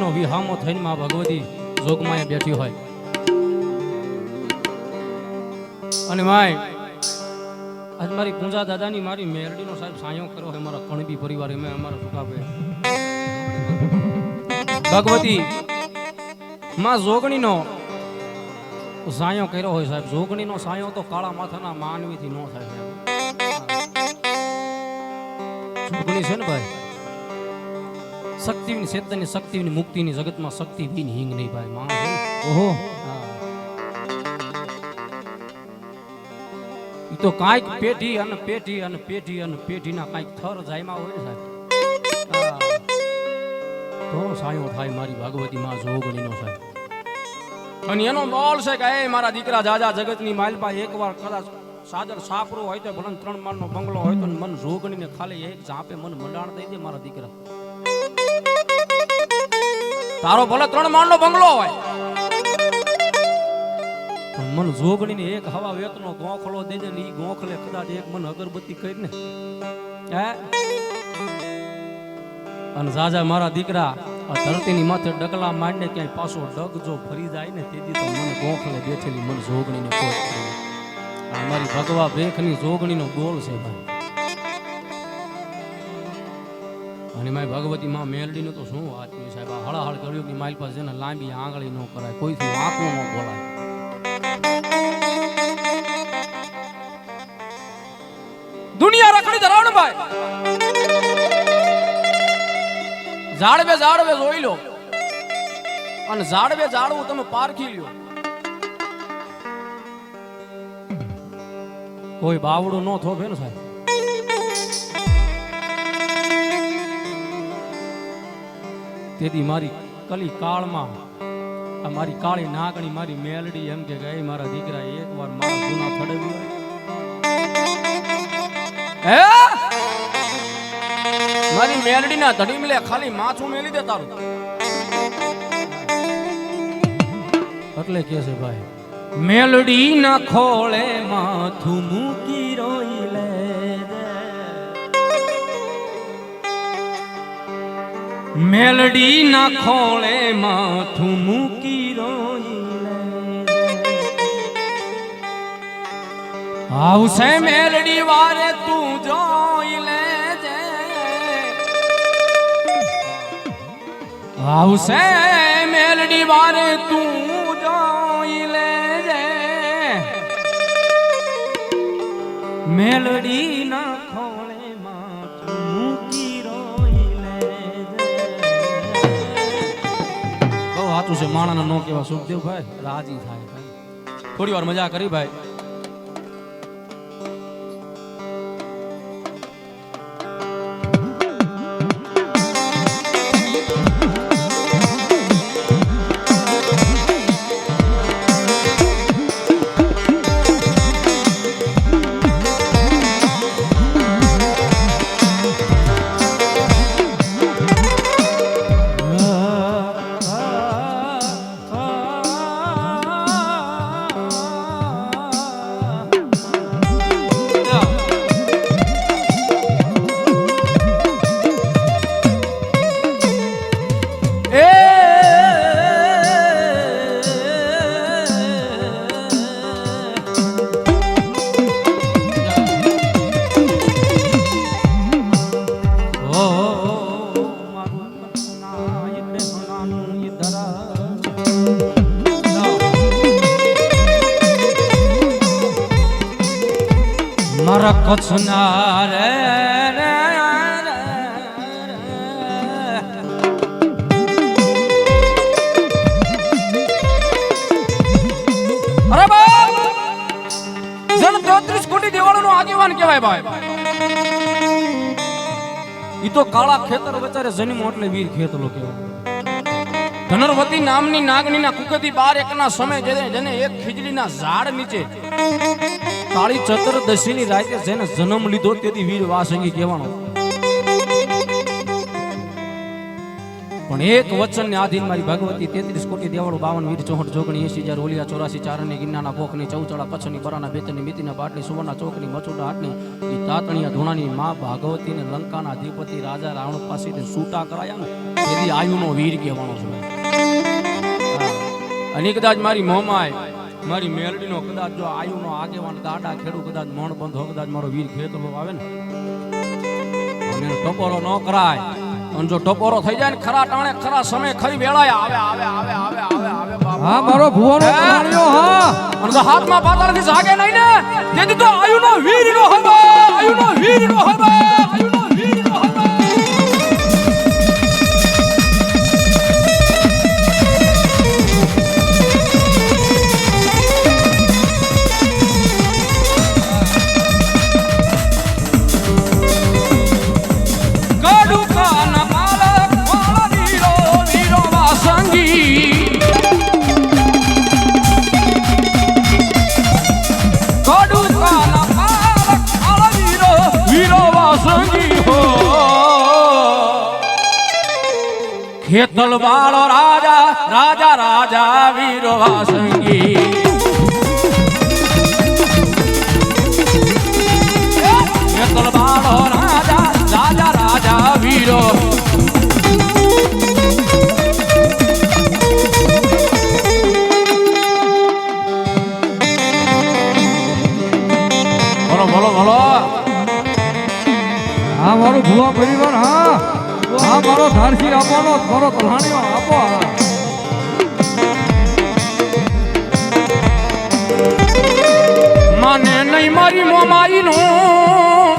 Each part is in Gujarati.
નો વિહામો થઈને માં ભગવતી જોગમાએ બેઠી હોય. અને માય, આજ મારી પૂંજા દાદાની મારી મેરડીનો સાહેબ સાયો કરો હે મારા કણબી પરિવાર એમે અમારા સુકાપે ભગવતી, માં જોગણીનો સાયો કર્યો હોય સાહેબ. જોગણીનો સાયો તો કાળા માથાના માનવીથી ન થાય જોગણી છે ને ભાઈ? શક્તિની ચેતનની શક્તિની મુક્તિની જગતમાં શક્તિ બિન હિંગ નહીં ભાઈ માણસ ઓહો. ઈ તો કાંઈક પેઢી અને પેઢી અને પેઢી અને પેઢીના કાંઈક થર જાયમાં હોય ને સાહેબ. તો સાયો થાય મારી ભાગવતી માં જોગણીનો સાહેબ. અને એનો બોલ છે કે એ મારા દીકરા જાજા જગતની માલપા એકવાર કદાચ સાદર સાપરો હોય તો ભલે ત્રણ માળનો બંગલો હોય તો મન જોગણીને ખાલી એક જાપે મન મંડાણ દઈ દે મારા દીકરા. તારો ભલે ત્રણ માળનો બંગલો હોય. મન જોગણીને એક હવા વેતનો ગોખલો દેજે ને ઈ ગોખલે કદાચ એક મન અગરબત્તી કરીને. હે? અને જાજા મારા દીકરા, આ ધરતીની માથે ડગલા માંડે ક્યાંય પાછો ડગ જો ફરી જાય ને તેથી તો મન ગોખલે બેઠેલી મન જોગણીને કોઈ અમારી ભગવા ભેખની જોગણીનો ગોલ છે ભાઈ. અને મારી ભગવતી માં મેલડીનું તો શું છે સાહેબ? આ હળાહળ કર્યું કે મારી પાસે છે ને લાંબી આંગળી ન કરાય, કોઈથી વાંકું ન બોલાય. દુનિયા રખડી ધરાવણ ભાઈ ઝાડવે ઝાડવે જોઈ લો. અને ઝાડવે, ઝાડવું તમે પારખી લ્યો. કોઈ બાવડું ન થોભે ને સાહેબ. તેથી મારી કલી કાળમાં આ મારી કાળી નાગણી, મારી મેલડી એમ કે ગઈ મારા દીકરા, એકવાર મારા ગુના ફડવી હે? મારી મેલડીના ધડી મિલે ખાલી માથું મેલી દે તારું. એટલે કે છે, ભાઈ મેલડી ના ખોળે માથું મૂકી રોઈ લે. મેલડી ના ખોળે માથું મૂકી રોઈ આવશે મેલડી વારે તું જોઈ લેજે. આવશે મેલડી વારે તું જોઈ લેજે. મેલડી બહુ છે માણાના નો કેવા સુખદેવ ભાઈ રાજી થાય. થોડી વાર મજા કરી ભાઈ. મારા કચ્છના રે રે રે અરે બાપ જન 33 કોટી આગેવાન કહેવાય ભાઈ ઈ તો કાળા ખેતર વચારે જન્મો એટલે વીર ખેતલો કહેવાય ધનરવતી નામની નાગણીના કુકતી બાર એકના સમય જેને એક ખીજડીના ઝાડ નીચે કાળી ચતુર્દશીની રાતે જેને જન્મ લીધો તેથી વીર વાસંગી કહેવાનો. પણ એક વચનને આધીન મારી ભગવતી તેત્રીસ કોટી દેવાળું બાવન વીર ચોહઠ જોગણી એસી હજાર ઓલિયા ચોરાસી ચારની ગિન્નાના પોખની ચૌચડા પછની બરાના બેતની મિતિના બાટની સુવર્ણા ચોકની મચુડા હાટની ઈ તાતણિયા ધૂણાની મા ભાગવતીને લંકાના અધિપતિ રાજા રાવણ પાસેથી છૂટા કરાયા ને તેથી આયુનો વીર કહેવાનો છે. અને કદાચ મારી મોમાય મારી મેલડીનો કદાચ જો આયુનો આગેવાન દાડા ખેડૂ કદાચ મણ બંધો કદાચ મારો વીર ખેતરો આવે ને. અને ટપોરો ન કરાય. અને જો ટપોરો થઈ જાય ને ખરા ટાણે ખરા સમય ખરી વેળાય આવે આવે આવે આવે આવે આવે હા મારો ભુવાનો હે? કહાણીઓ હા. અને હાથમાં પાતાળથી જાગે નહીં ને તેથી તો આયુનો વીર નો હવે આયુનો વીર નો ખેતલ વાળો રાજા રાજા રાજા વીરો વાસંગી. ખેતલ વાળો રાજા રાજા રાજા વીરો. બોલો બોલો બોલો. હા મારું ભુવા પરિવાર હા? મારો ધારસી આપવાનો મારો કલ્હાણીઓ આપો મને નહીં મારી મોમાઈ નું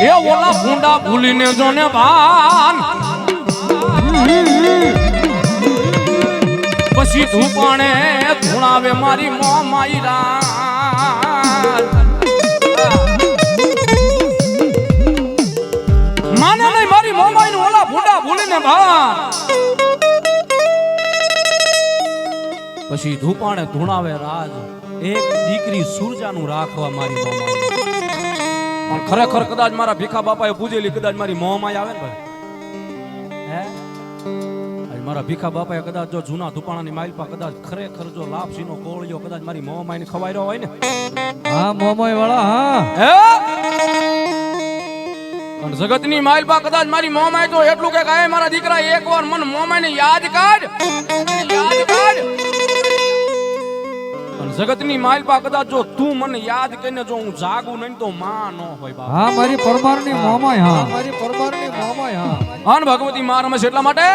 એ ઓલા ભૂંડા ભૂલીને જોને ભાન. પછી ધૂપાણે ધૂણાવે મારી મોમાઈ રાત ભૂલીને ભાન પછી ધૂપાણે ધૂણાવે રાજ. એક દીકરી સુરજાનું રાખવા મારી મોમાઈ પણ ખરેખર કદાચ મારા ભીખા બાપાએ પૂજેલી કદાચ મારી મોમાઈ આવે ને ભાઈ? હે? મારા ભીખા બાપાએ કદાચ જો જૂના ધુપાણાની માઇલપા કદાચ ખરેખર જો લાપસીનો કોળિયો કદાચ મારી મોમાઈને ખવાઈ રહ્યો હોય ને? હા મોમાઈ વાળા હા. હે? પણ જગતની માઇલપા કદાચ મારી મોમાય તો એટલું કે કાંઈ મારા દીકરા એકવાર મન મોમાઈને યાદ કાઢ યાદ કાઢ પણ જગતની માઇલપા કદાચ જો તું મને યાદ કરીને જો હું જાગું નહીં તો માં ન હોય બાપ. હા મારી પરમારની મોમાય હા. મારી પરમારની મોમાય હા. અન ભગવતી માં રમે એટલા માટે?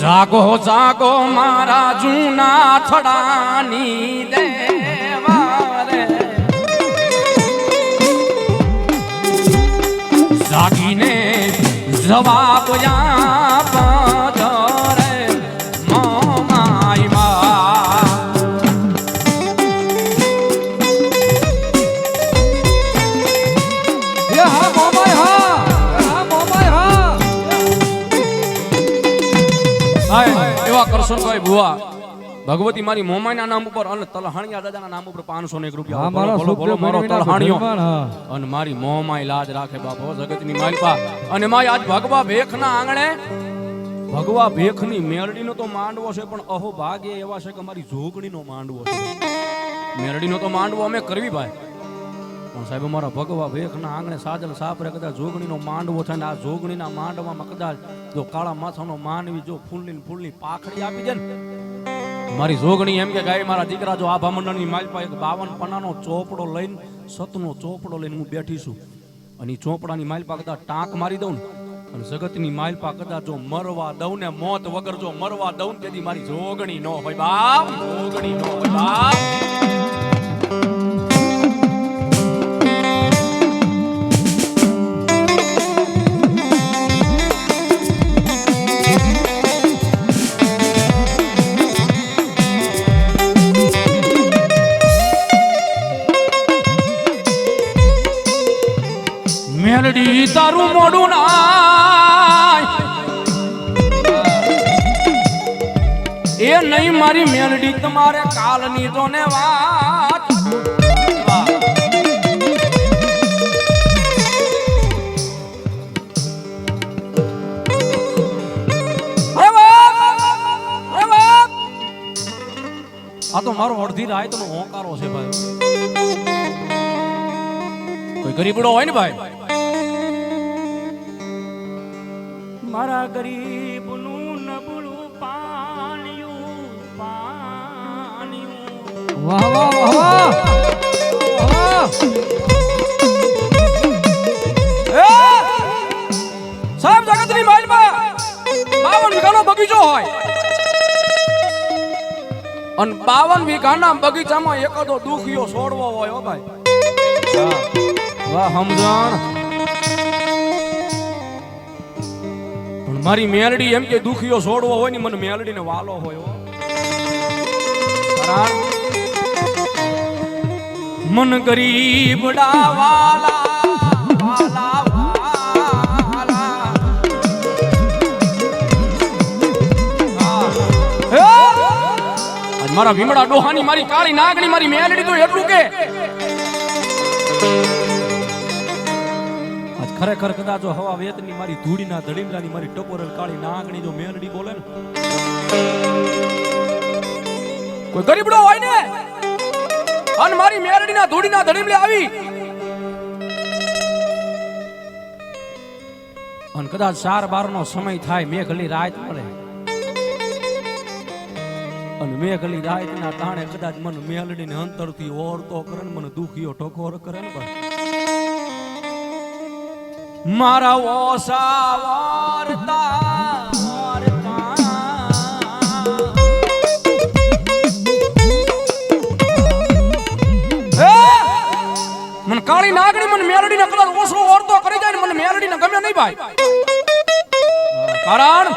જાગો જાગો મારા જૂના થડાની દેવા જાગીને જવાબ હાય એવા કરશનભાઈ બુવા ભગવતી મારી મોમાઈના નામ ઉપર અને તલહાણિયા દાદાના નામ ઉપર પાંચસો એક રૂપિયા બોલો, બોલો, મારો તલહાણિયો. અને મારી મોમાઈ લાજ રાખે બાપો જગતની માલપા. અને માય આજ ભગવા ભેખના આંગણે ભગવા ભેખની મેરડીનો તો માંડવો છે પણ અહો ભાગ્ય એવા છે કે મારી જોગણીનો માંડવો છે. મેરડીનો તો માંડવો અમે કરવી ભાઈ. પણ સાહેબ અમારા ભગવા ભેખના આંગણે સાજલ સાપરે કદાચ જોગણીનો માંડવો થાય ને આ જોગણીના માંડવામાં કદાચ જો કાળા માથાનો માનવી જો ફૂલની ફૂલની પાખડી આપી દે ને મારી જોગણી એમ કે ગાય, મારા દીકરા જો આ ભામંડળની માલપા એક બાવન પન્નાનો ચોપડો લઈને, સતનો ચોપડો લઈને હું બેઠી છું. અને ચોપડાની માલપા કદાચ ટાંક મારી દઉં ને, અને જગતની માલપા કદાચ જો મરવા દઉં ને, મોત વગર જો મરવા દઉં તેથી મારી જોગણી નો હોય બાપ. જોગણી નો હોય બાપ. મારી મેલડી તમારે કાલની તો ને વાત આ તો મારો અડધી રાય તો હોંકારો છે ભાઈ. કોઈ ગરીબડો હોય ને ભાઈ? મારા ગરીબ વાહ વાહ વાહ સાહેબ જગતની માઇલમાં બાવન બગીચો હોય. અને બાવન વીઘાના બગીચામાં એકાદો દુખિયો છોડવો હોય ભાઈ. મારી મેલડી એમ કે દુખિયો છોડવો હોય ને મને મેલડીને વાલો હોય મન ગરીબડા વાલા મારા ભીમડા ડોહાની મારી કાળી નાગણી, મારી મેલડી તો એટલું કે? આજ ખરેખર કદાચ જો હવા વેતની મારી ધૂળીના ધડીમલાની મારી ટપોરલ કાળી નાગણી જો મેલડી બોલે ને? કોઈ ગરીબડો હોય ને? અને મારી મેલડીના ધૂળીના ધડીમલે આવી. અને કદાચ ચાર બાર નો સમય થાય, મેઘલી રાત પડે. અને મેઘલી રાત ના તાણે કદાચ મન મેલડીને અંતરથી ઓરતો કરે ને મને દુખીઓ ટકોર કરે ને મારા ઓસા વારતા મને મેલડીને કદાચ ઓછો ઓરતો કરી જાય ને મને મેલડીને ગમે નહીં ભાઈ. કારણ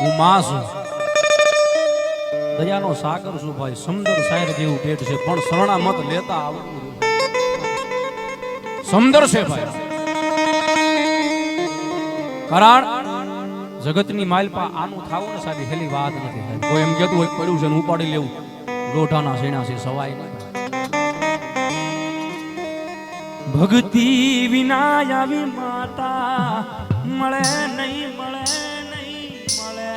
હું માં છું. દયાનો સાગર છું ભાઈ, સમદર શાયર જેવું પેટ છે, પણ શરણા મત લેતા આવડતું નથી. સમદર છે ભાઈ. કારણ જગતની માલપા આનું થાવું ને સાહેબ, હેલી વાત નથી કોઈ એમ કહેતું હોય પડ્યું છે ને ઉપાડી લેવું. લોઢાના સીણા છે, સવાય નહીં ભક્તિ વિના આવી માતા મળે નહીં મળે નહીં મળે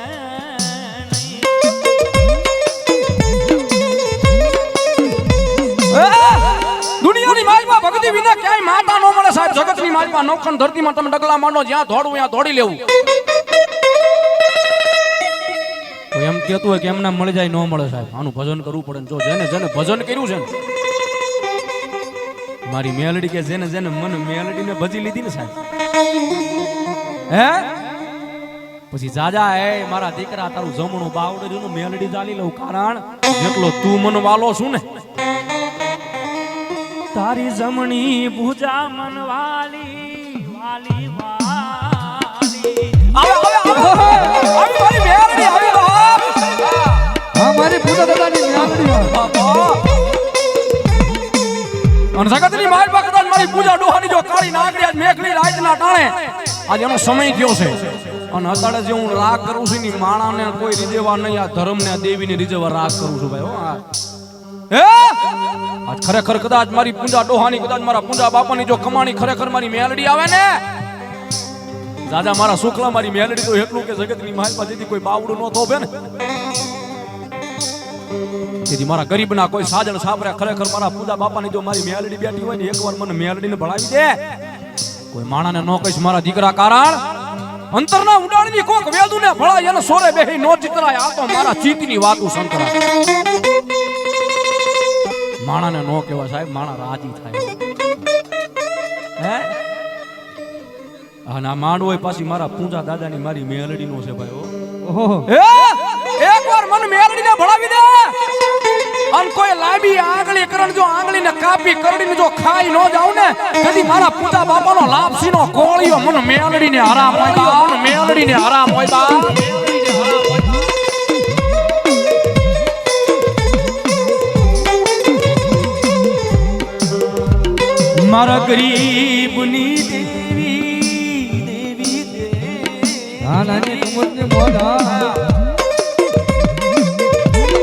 દુનિયાની માલમાં ભક્તિ વિના ક્યાંય માતા ન મળે સાહેબ. જગતની માલમાં નોખણ ધરતીમાં તમે ડગલા માંડો જ્યાં દોડવું ત્યાં દોડી લેવું. એમ કહેતું હોય કે એમને મળી જાય ન મળે સાહેબ. આનું ભજન કરવું પડે જો જેને જેને ભજન કર્યું છે ને મારી મેલડી કે જેને જેને મન મેલડીને ભજી લીધી ને સાહેબ. હે? પછી જાજા, એ મારા દીકરા તારું જમણું બાવડ્યું મેલડી ચાલી લઉં, કારણ જેટલો તું મન વાલો છું ને, તારી જમણી ભૂજા મન વાલી વાલી વાલી. આજ એનો સમય કયો છે? અને અત્યારે જે હું રાગ કરું છું ની માણાને કોઈ રીઝેવા નહીં, આ ધર્મને, આ દેવીને રીઝેવા રાગ કરું છું ભાઈ, હો, આ. ખરેખર કદાચ મારી પૂંજા ડોહાની, કદાચ મારા પૂંજા બાપાની જો કમાણી ખરેખર મારી મેલડી આવે ને? દાદા મારા શુક્લા, મારી મેલડી તો એટલું કે જગતની માલ પાસેથી કોઈ બાવડું ન થોભે ને. તેથી મારા ગરીબના કોઈ સાજણ સાપરે ખરેખર મારા પૂજા બાપાની જો મારી મેલડી બેઠી હોય ને, એકવાર મને મેલડીને ભણાવી દે. કોઈ માણાને નો કહીશ મારા દીકરા કારણ અંતરના ઉડાડની કોક વેદુને ભળાય એને સોરે બેહી નો ચિતરાય. આ તો મારા ચિત્તની વાતું શંકરા. માણાને નો કહેવાય સાહેબ માણા રાજી થાય. હે? અને આ માંડવો પાછી મારા પૂંજા દાદાની મારી મેલડીનો છે ભાઈ. ઓહો. વાર એકવાર મને મેલડીને ભણાવી દે. અન કોઈ લાંબી આંગળી કરણ જો આંગળીને કાપી કરડીને જો ખાઈ ન જાવ ને કદી મારા પૂજા બાપાનો લાપસીનો કોળિયો મને મેલડીને હરામ હોય બા, મને મેલડીને હરામ હોય બા. મારા ગરીબની દેવી દેવી દેવી. હા નાની કુમતની મોજ હા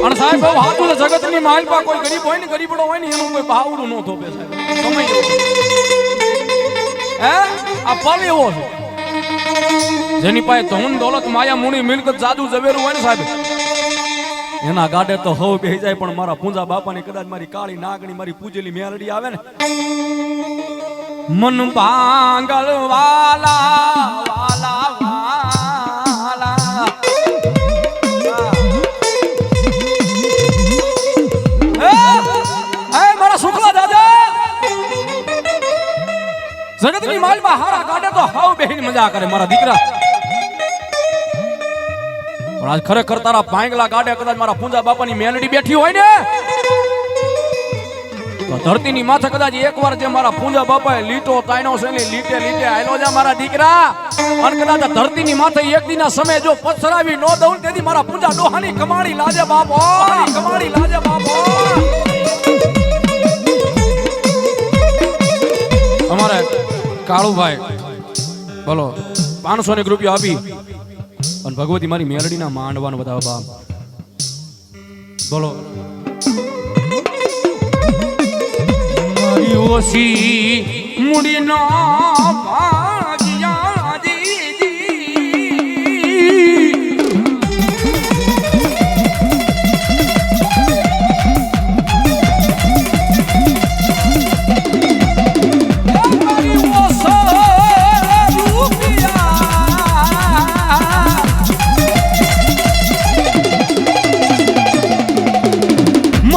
અને સાહેબ બહુ હાથું છે માલ પા કોઈ ગરીબ હોય ને, ગરીબડો હોય ને, એનું કોઈ ભાવડું ન થોપે સાહેબ. સમય હે? આ પલ એવો છે. જેની પાસે ધન, દોલત, માયા મુણી મિલકત, જાદુ, ઝવેરું હોય ને સાહેબ, એના ગાડે તો હવ બે જાય, પણ મારા પૂંજા બાપાની કદાચ મારી કાળી નાગણી, મારી પૂજેલી મેરડી આવે ને. મન વાલા વાલા જગતની માલમાં હારા કાઢે તો હાવ બેહીને મજા કરે મારા દીકરા. પણ આજ ખરેખર તારા પાંગલા કાઢે કદાચ મારા પૂંજા બાપાની મેલડી બેઠી હોય ને ધરતીની માથે કદાચ એકવાર જે મારા પૂંજા બાપાએ લીટો તાયનો છે ને લીટે લીટે આયલો જા મારા દીકરા. અને કદાચ ધરતીની માથે એક દીના સમય જો પથરાવી નો દઉં તેથી મારા પૂંજા ડોહાની કમાણી લાજે બાપો કમાણી લાજે બાપો અમારે કાળુભાઈ, બોલો, પાંચસો ને રૂપિયા આપી. અને ભગવતી મારી મેલડીના માંડવાનું બતાવો બાપ. બોલો. ઓછી મુડીનો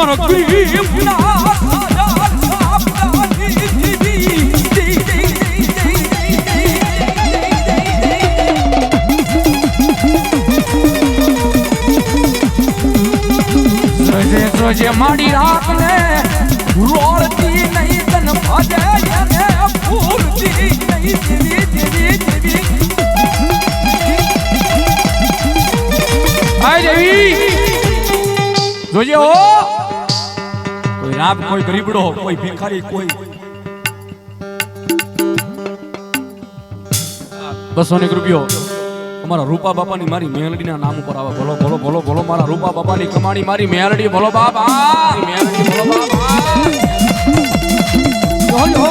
મારો માડી સાજા ને રોડતી નહીં તન ભજે એને ફૂલતી નહીં જીવી જીવી જીવી હાય દેવી. જોજે હો. રામ કોઈ ગરીબડો, કોઈ ભિખારી, કોઈ બસો ને રૂપિયો. અમારા રૂપા બાપાની મારી મેલડીના નામ ઉપર આવે. બોલો બોલો બોલો બોલો, મારા રૂપા બાપાની કમાણી, મારી મેલડી. બોલો, બાપા મેલડી. બાપા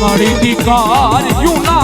મારી દીકાર યુના